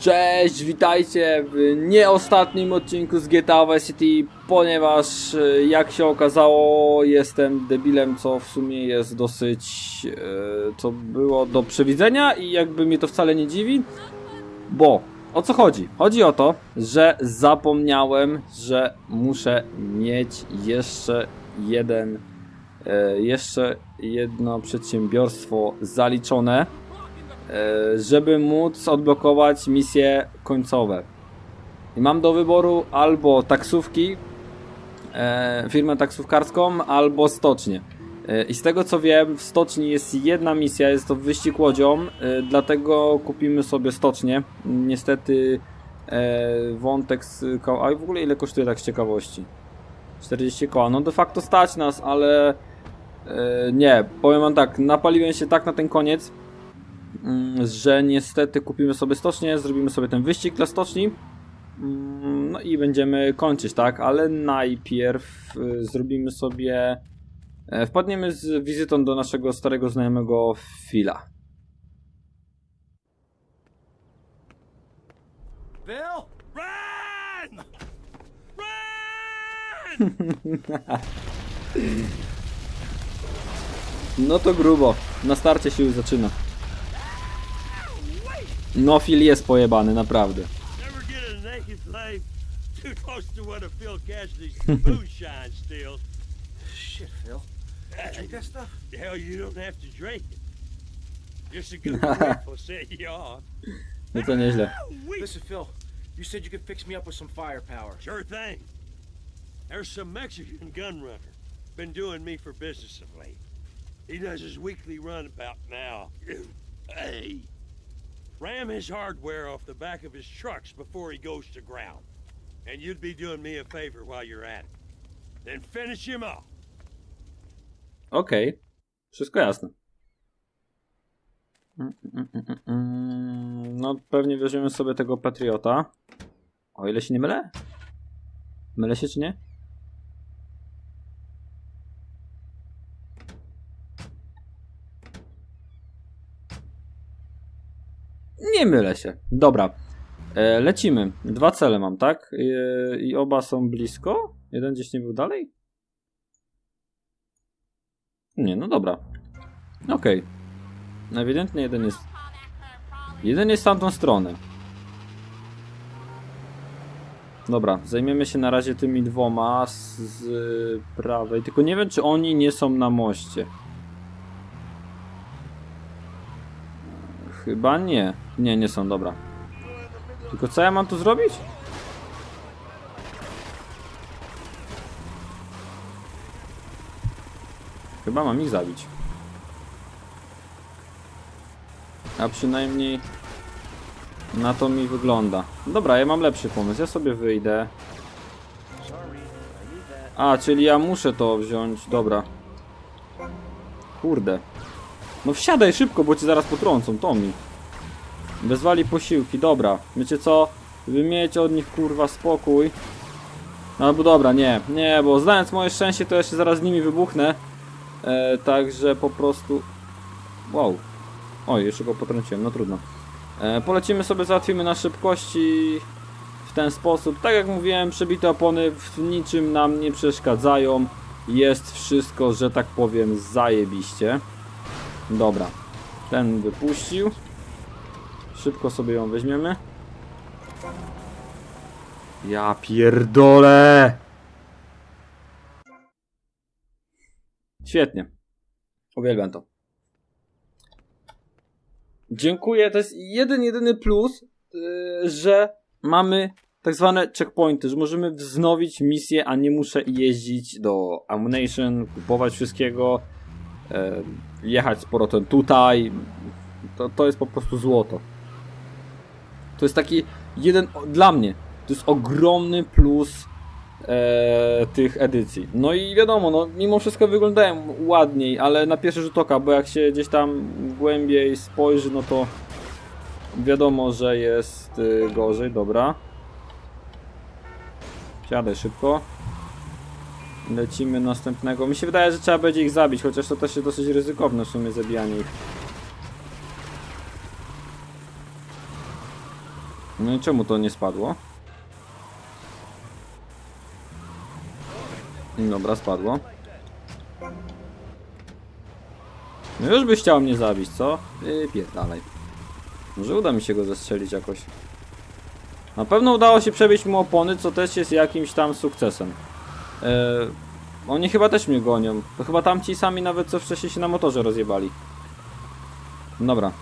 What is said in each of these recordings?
Cześć, witajcie w nieostatnim odcinku z GTA Vice City, ponieważ e, jak się okazało jestem debilem, co w sumie jest dosyć, e, co było do przewidzenia i jakby mnie to wcale nie dziwi, bo o co chodzi? Chodzi o to, że zapomniałem, że muszę mieć jeszcze jeden, e, jeszcze jedno przedsiębiorstwo zaliczone żeby móc odblokować misje końcowe. I mam do wyboru albo taksówki, e, firmę taksówkarską, albo stocznię. E, I z tego co wiem, w stoczni jest jedna misja, jest to wyścig łodzią, e, dlatego kupimy sobie stocznię. Niestety e, wątek z koła. A w ogóle ile kosztuje tak z ciekawości? 40 koła. No de facto stać nas, ale e, nie, powiem wam tak, napaliłem się tak na ten koniec, że niestety kupimy sobie stocznię, zrobimy sobie ten wyścig dla stoczni. mm, No i będziemy kończyć, tak? Ale najpierw y, zrobimy sobie. e, Wpadniemy z wizytą do naszego starego znajomego Phila. Bill? Run! Run! No to grubo. Na starcie się już zaczyna. No, Phil jest pojebany, naprawdę. Never get a naked slave too close to one of Phil Cassidy's moonshine stills. Shit, Phil. You drink that stuff? Hell, you don't have to drink it. Just a good whiff will set you off. No to nieźle. Listen, Phil. You said you could fix me up with some firepower. Sure thing. There's some Mexican gun runner. Been doing me for business of late. He does his weekly run about now. Hey. Ram his hardware off the back of his trucks before he goes to ground. And you'd be doing me a favor while you're at it. Then finish him off. Okej, wszystko jasne. Mm, mm, mm. No, pewnie weźmiemy sobie tego Patriota. O ile się nie mylę? Mylę się czy nie? Nie mylę się. Dobra. E, lecimy. Dwa cele mam, tak? E, I oba są blisko? Jeden gdzieś nie był dalej? Nie, no dobra. Okej. No Ewidentnie jeden jest. Jeden jest w tamtą stronę. Dobra, zajmiemy się na razie tymi dwoma z, z prawej. Tylko nie wiem, czy oni nie są na moście. Chyba nie. Nie, nie są, dobra. Tylko co ja mam tu zrobić? Chyba mam ich zabić. A przynajmniej na to mi wygląda. Dobra, ja mam lepszy pomysł. Ja sobie wyjdę. A, czyli ja muszę to wziąć. Dobra. Kurde. No wsiadaj szybko, bo cię zaraz potrącą, Tommy. Wezwali posiłki, dobra. Wiecie co? Wy mieć od nich kurwa spokój. Albo dobra, nie, nie, bo znając moje szczęście, to ja się zaraz z nimi wybuchnę. E, także po prostu. Wow. Oj, jeszcze go potrąciłem, no trudno. E, polecimy sobie, załatwimy na szybkości w ten sposób. Tak jak mówiłem, przebite opony w niczym nam nie przeszkadzają. Jest wszystko, że tak powiem, zajebiście. Dobra. Ten wypuścił. Szybko sobie ją weźmiemy. Ja pierdolę! Świetnie. Uwielbiam to. Dziękuję. To jest jeden, jedyny plus, yy, że mamy tak zwane checkpointy, że możemy wznowić misję, a nie muszę jeździć do Ammunition, kupować wszystkiego, yy, jechać z powrotem tutaj. To, to jest po prostu złoto. To jest taki jeden, dla mnie, to jest ogromny plus e, tych edycji. No i wiadomo, no, mimo wszystko wyglądają ładniej, ale na pierwszy rzut oka, bo jak się gdzieś tam głębiej spojrzy, no to wiadomo, że jest y, gorzej, dobra. Siadaj szybko. Lecimy następnego. Mi się wydaje, że trzeba będzie ich zabić, chociaż to też jest dosyć ryzykowne w sumie zabijanie ich. No i czemu to nie spadło? Dobra, spadło. No już byś chciał mnie zabić, co? Yy, pierdalaj. Może uda mi się go zestrzelić jakoś. Na pewno udało się przebić mu opony, co też jest jakimś tam sukcesem. Eee, oni chyba też mnie gonią. To chyba tamci sami nawet co wcześniej się na motorze rozjebali. Dobra.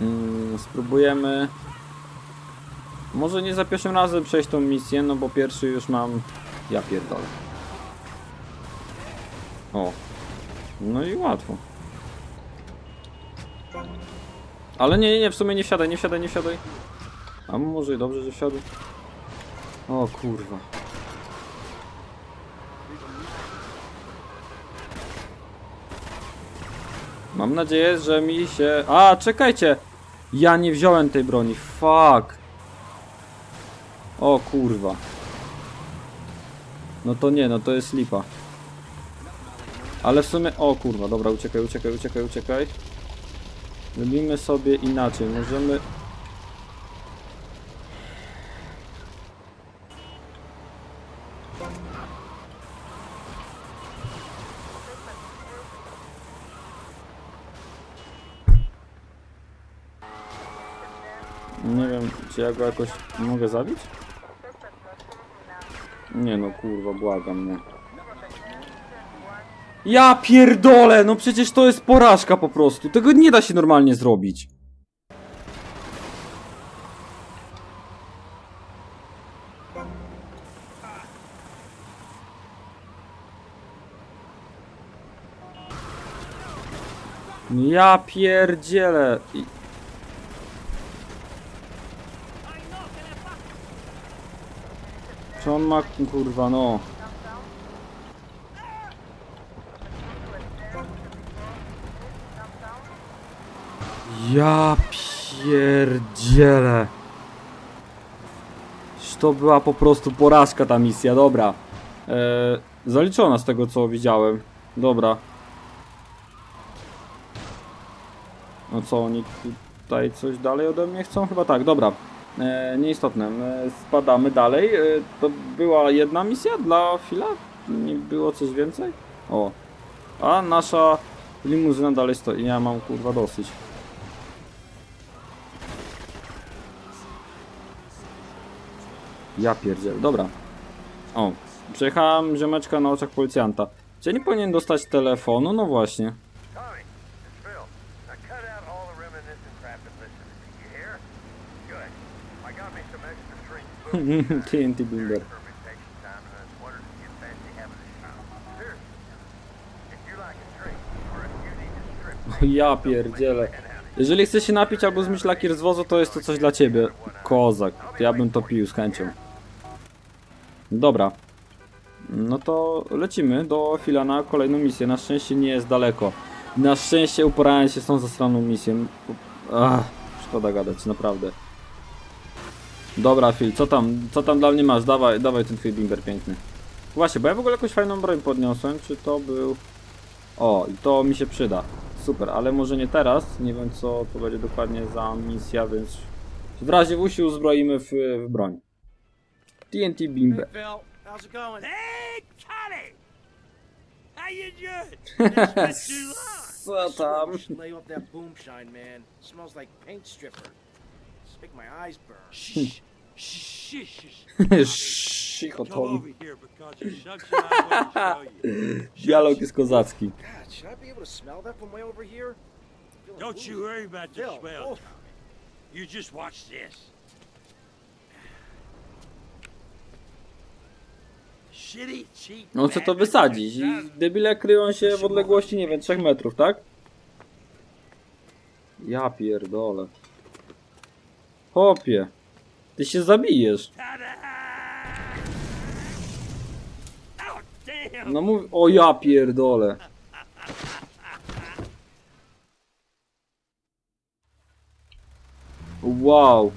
Mm, spróbujemy... Może nie za pierwszym razem przejść tą misję, no bo pierwszy już mam... Ja pierdolę. O. No i łatwo. Ale nie, nie, nie, w sumie nie wsiadaj, nie wsiadaj, nie wsiadaj. A może i dobrze, że wsiadł. O kurwa. Mam nadzieję, że mi się... A, czekajcie! Ja nie wziąłem tej broni, fuck! O kurwa. No to nie, no to jest lipa. Ale w sumie... O kurwa, dobra, uciekaj, uciekaj, uciekaj, uciekaj. Robimy sobie inaczej, możemy... Nie wiem, czy ja go jakoś mogę zabić? Nie no, kurwa, błagam, nie. Ja pierdolę, no przecież to jest porażka po prostu. Tego nie da się normalnie zrobić. Ja pierdzielę. Czy on ma kurwa no? Ja pierdzielę. To była po prostu porażka ta misja, dobra. Eee, zaliczona z tego co widziałem. Dobra. No co, oni tutaj coś dalej ode mnie chcą? Chyba tak, dobra. E, nieistotne. E, spadamy dalej. E, to była jedna misja dla Fila? Nie było coś więcej? O. A nasza limuzyna dalej stoi. Ja mam kurwa dosyć. Ja pierdziel. Dobra. O. Przejechałem ziomeczka na oczach policjanta. Czy nie powinien dostać telefonu? No właśnie. Tommy, it's Phil. Now cut out all the reminiscing crap and listen to me. You hear? Good. I got me some extra strength food TNT Builder. for vacation time, and I was wondering if you'd fancy having a shot. Seriously. If you like a drink, or if you need to strip, Ja pierdzielę. Jeżeli chcesz się napić albo zmyć lakier z wozu, to jest to coś dla ciebie. Kozak. Ja bym to pił z chęcią. Dobra. No to lecimy do Fila na kolejną misję. Na szczęście nie jest daleko. Na szczęście uporałem się z tą zasraną misją. Ach, szkoda gadać, naprawdę. Dobra, Phil, co tam, co tam dla mnie masz? Dawaj, dawaj ten twój bimber piękny. Właśnie, bo ja w ogóle jakąś fajną broń podniosłem. Czy to był... O, i to mi się przyda. Super, ale może nie teraz. Nie wiem co to będzie dokładnie za misja, więc w razie w usi uzbroimy w, w broń. TNT Bimber. Co tam? Shh, you. Dialog jest kozacki. Don't you worry about the smell, oh. Tommy. You just watch this. Cheap No chce to wysadzić. I debile kryją się w odległości, nie wiem, 3 metrów, tak? Ja pierdolę. Chłopie. Ty się zabijesz. No mów... O ja pierdolę. Wow.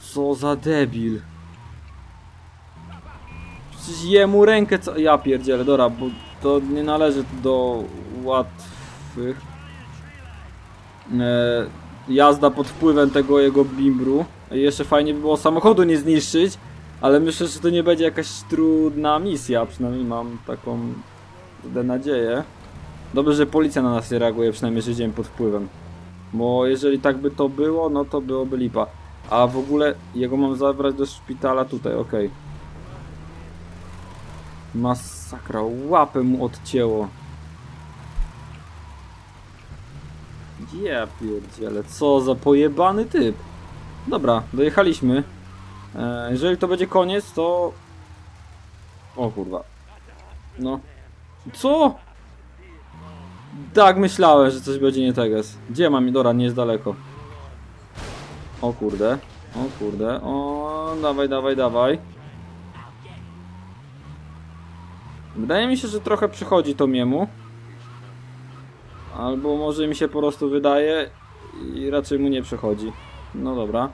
Co za debil. Przecież jemu rękę co... Ja pierdzielę, dobra, bo to nie należy do łatwych. E, jazda pod wpływem tego jego bimbru. I jeszcze fajnie by było samochodu nie zniszczyć, ale myślę, że to nie będzie jakaś trudna misja, przynajmniej mam taką nadzieję. Dobrze, że policja na nas nie reaguje, przynajmniej że idziemy pod wpływem. Bo jeżeli tak by to było, no to byłoby lipa. A w ogóle jego mam zabrać do szpitala tutaj, okej. Masakra, łapę mu odcięło. Ja pierdziele, co za pojebany typ. Dobra, dojechaliśmy. E, jeżeli to będzie koniec, to... O kurwa. No. Co? Tak, myślałem, że coś będzie nie tak jest. Gdzie mam Midora? Nie jest daleko. O kurde. O kurde. O, dawaj, dawaj, dawaj. Wydaje mi się, że trochę przychodzi to miemu. Albo może mi się po prostu wydaje i raczej mu nie przychodzi. No dobra.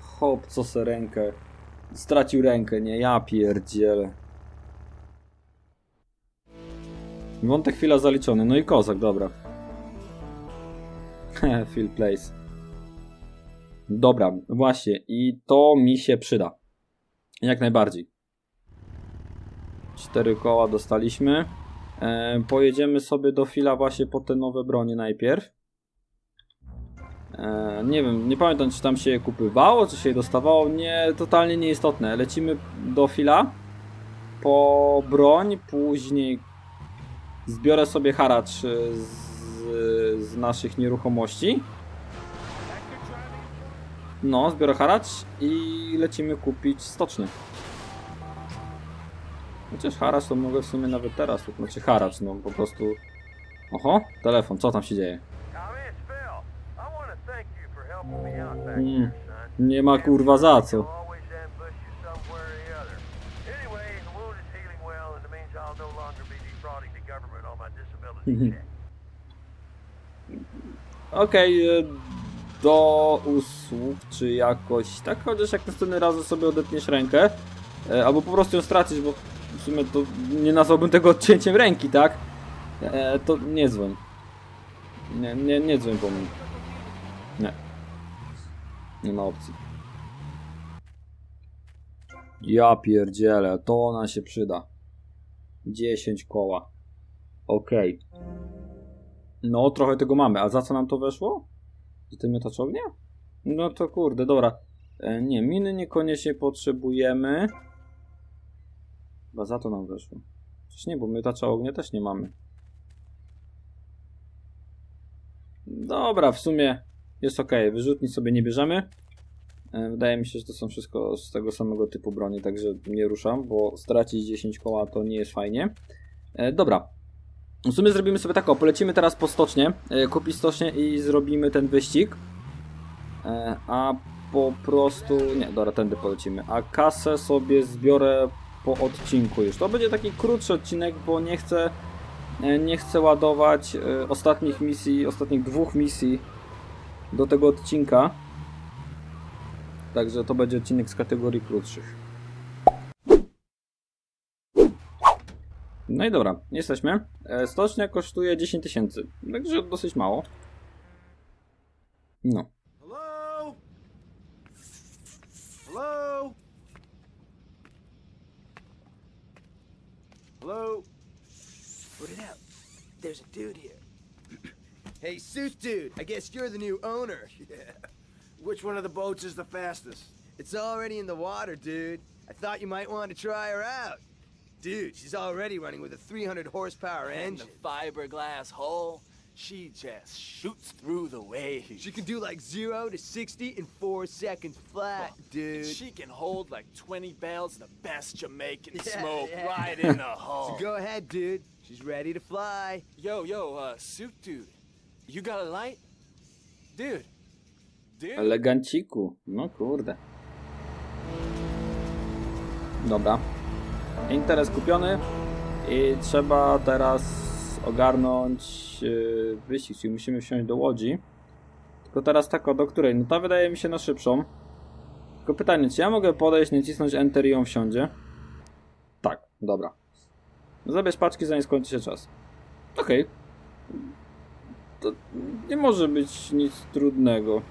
Hop, co se rękę. Stracił rękę, nie? Ja pierdzielę. Wątek chwila zaliczony. No i kozak, dobra. Phil Place. Dobra, właśnie. I to mi się przyda. Jak najbardziej. Cztery koła dostaliśmy. E, pojedziemy sobie do fila właśnie po te nowe bronie najpierw. E, nie wiem, nie pamiętam czy tam się je kupywało, czy się je dostawało. Nie, totalnie nieistotne. Lecimy do fila po broń, później zbiorę sobie haracz z, z naszych nieruchomości. No, zbiorę haracz i lecimy kupić stocznię. Chociaż haracz to mogę w sumie nawet teraz, to znaczy haracz, no po prostu... Oho, telefon, co tam się dzieje? Mm, son. nie ma kurwa za co. Okej, e, do usług, czy jakoś tak, chociaż jak następny raz sobie odetniesz rękę, e, albo po prostu ją stracisz, bo sumie to nie nazwałbym tego odcięciem ręki, tak? E, to nie dzwoń. Nie, nie, nie dzwoń po mnie. Nie. Nie ma opcji. Ja pierdzielę, to ona się przyda. 10 koła. Okej. No, trochę tego mamy. A za co nam to weszło? Za ten miotacz? No to kurde, dobra. E, nie, miny niekoniecznie potrzebujemy. Chyba za to nam weszło. Przecież nie, bo miotacza ognia też nie mamy. Dobra, w sumie jest ok. Wyrzutni sobie nie bierzemy. E, Wydaje mi się, że to są wszystko z tego samego typu broni, także nie ruszam, bo stracić 10 koła to nie jest fajnie. E, dobra, w sumie zrobimy sobie tak, o, polecimy teraz po stocznie, e, kupić stocznię i zrobimy ten wyścig. A po prostu, nie, dobra, tędy polecimy. A kasę sobie zbiorę po odcinku już. To będzie taki krótszy odcinek, bo nie chcę, e, nie chcę ładować e, ostatnich misji, ostatnich dwóch misji do tego odcinka. Także to będzie odcinek z kategorii krótszych. No i dobra, jesteśmy. E, Stocznia kosztuje 10 tysięcy, także dosyć mało. No. Hello? Put it out. There's a dude here. hey, suit dude. I guess you're the new owner. Yeah. Which one of the boats is the fastest? It's already in the water, dude. I thought you might want to try her out. Dude, she's already running with a 300 horsepower And engine. the fiberglass hull, she just shoots through the waves. She can do like 0 to 60 in 4 seconds flat, And dude. she can hold like 20 barrels of the best Jamaican Yeah, smoke yeah. right in the hull. So go ahead, dude. She's ready to fly. Yo, yo, uh, suit dude, you got a light? Dude, dude. Eleganciku. No kurde. Dobra. Interes kupiony. I trzeba teraz ogarnąć yy, wyścig, czyli musimy wsiąść do łodzi. Tylko teraz tak, do której? No ta wydaje mi się na szybszą. Tylko pytanie, czy ja mogę podejść, nacisnąć Enter i ją wsiądzie? Tak, dobra. Zabierz paczki, zanim skończy się czas. Okej. to nie może być nic trudnego.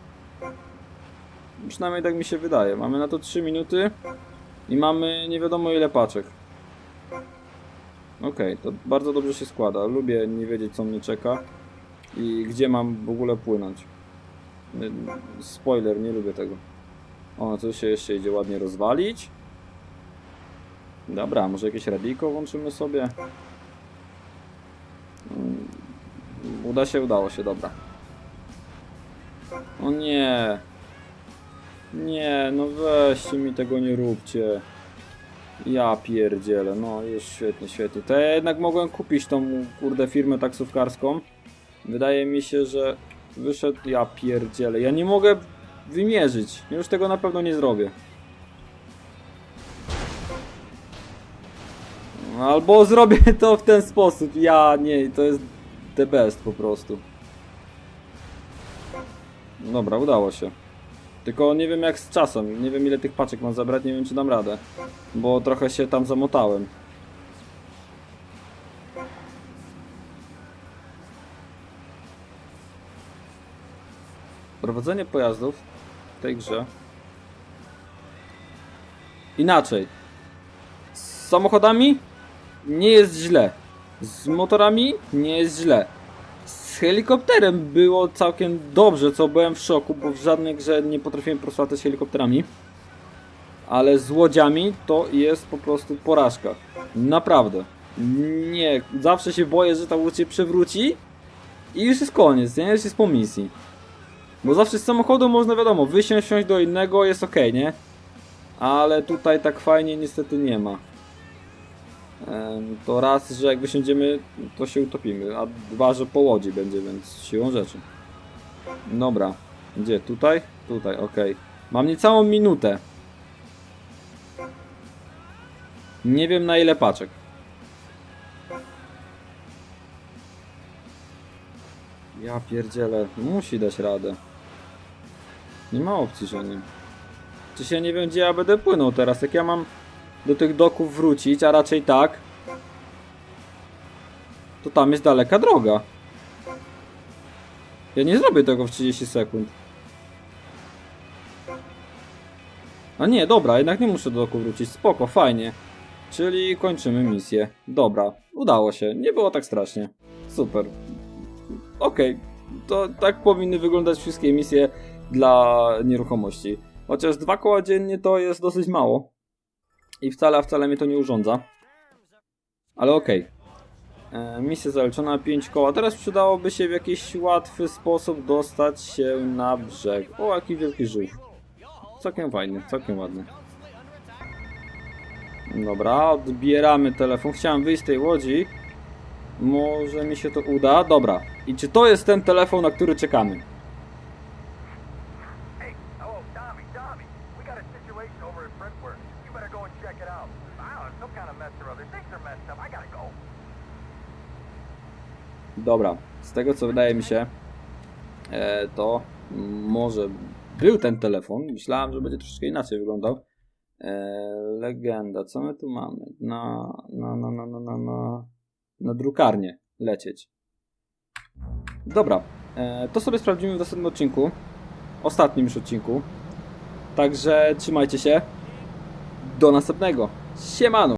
Przynajmniej tak mi się wydaje. Mamy na to 3 minuty i mamy nie wiadomo ile paczek. Okej, to bardzo dobrze się składa. Lubię nie wiedzieć co mnie czeka i gdzie mam w ogóle płynąć. Spoiler, nie lubię tego. O, co się jeszcze idzie ładnie rozwalić. Dobra, może jakieś radiko włączymy sobie. Mm, Uda się, udało się, dobra. O nie. Nie, no weźcie mi tego nie róbcie. Ja pierdzielę, no już świetnie, świetnie. To ja jednak mogłem kupić tą kurde firmę taksówkarską. Wydaje mi się, że wyszedł, ja pierdzielę. Ja nie mogę wymierzyć. Już tego na pewno nie zrobię. Albo zrobię to w ten sposób. Ja nie, to jest the best po prostu. Dobra, udało się. Tylko nie wiem jak z czasem. Nie wiem ile tych paczek mam zabrać, nie wiem czy dam radę. Bo trochę się tam zamotałem. Prowadzenie pojazdów w tej grze. Inaczej. Z samochodami nie jest źle. Z motorami nie jest źle. Z helikopterem było całkiem dobrze, co byłem w szoku, bo w żadnej grze nie potrafiłem latać helikopterami. Ale z łodziami to jest po prostu porażka. Naprawdę. Nie, zawsze się boję, że ta łódź się przewróci i już jest koniec, nie? Już jest po misji. Bo zawsze z samochodu można wiadomo, wysiąść, do innego, jest ok, nie? Ale tutaj tak fajnie niestety nie ma. To raz, że jak wysiądziemy, to się utopimy, a dwa, że po łodzi będzie, więc siłą rzeczy. Dobra. Gdzie? Tutaj? Tutaj, ok. Mam niecałą minutę. Nie wiem na ile paczek. Ja pierdzielę, musi dać radę. Nie ma opcji, że nie. Czy się nie wiem, gdzie ja będę płynął teraz? Jak ja mam do tych doków wrócić, a raczej tak, to tam jest daleka droga. Ja nie zrobię tego w 30 sekund. A nie, dobra, jednak nie muszę do doku wrócić. Spoko, fajnie. Czyli kończymy misję. Dobra, udało się. Nie było tak strasznie. Super. Okej, to tak powinny wyglądać wszystkie misje dla nieruchomości. Chociaż dwa koła dziennie to jest dosyć mało. I wcale, wcale mnie to nie urządza. Ale okej. E, Misja zaliczona, 5 koła. Teraz przydałoby się w jakiś łatwy sposób dostać się na brzeg. O, jaki wielki żółw. Całkiem fajny, całkiem ładny. Dobra, odbieramy telefon. Chciałem wyjść z tej łodzi. Może mi się to uda. Dobra. I czy to jest ten telefon, na który czekamy? Hey, oh, Tommy, Tommy, we got a situation over at Brentworth. You better go and check it out. I don't know, some kind of mess or other. Things are messed up. I gotta go. Dobra, z tego co wydaje mi się, e, to może był ten telefon. Myślałem, że będzie troszeczkę inaczej wyglądał. E, legenda, co my tu mamy? Na, na, na, na, na, na, na, na drukarnię lecieć. Dobra, e, to sobie sprawdzimy w następnym odcinku. Ostatnim już odcinku. Także trzymajcie się. Do następnego. Siemano!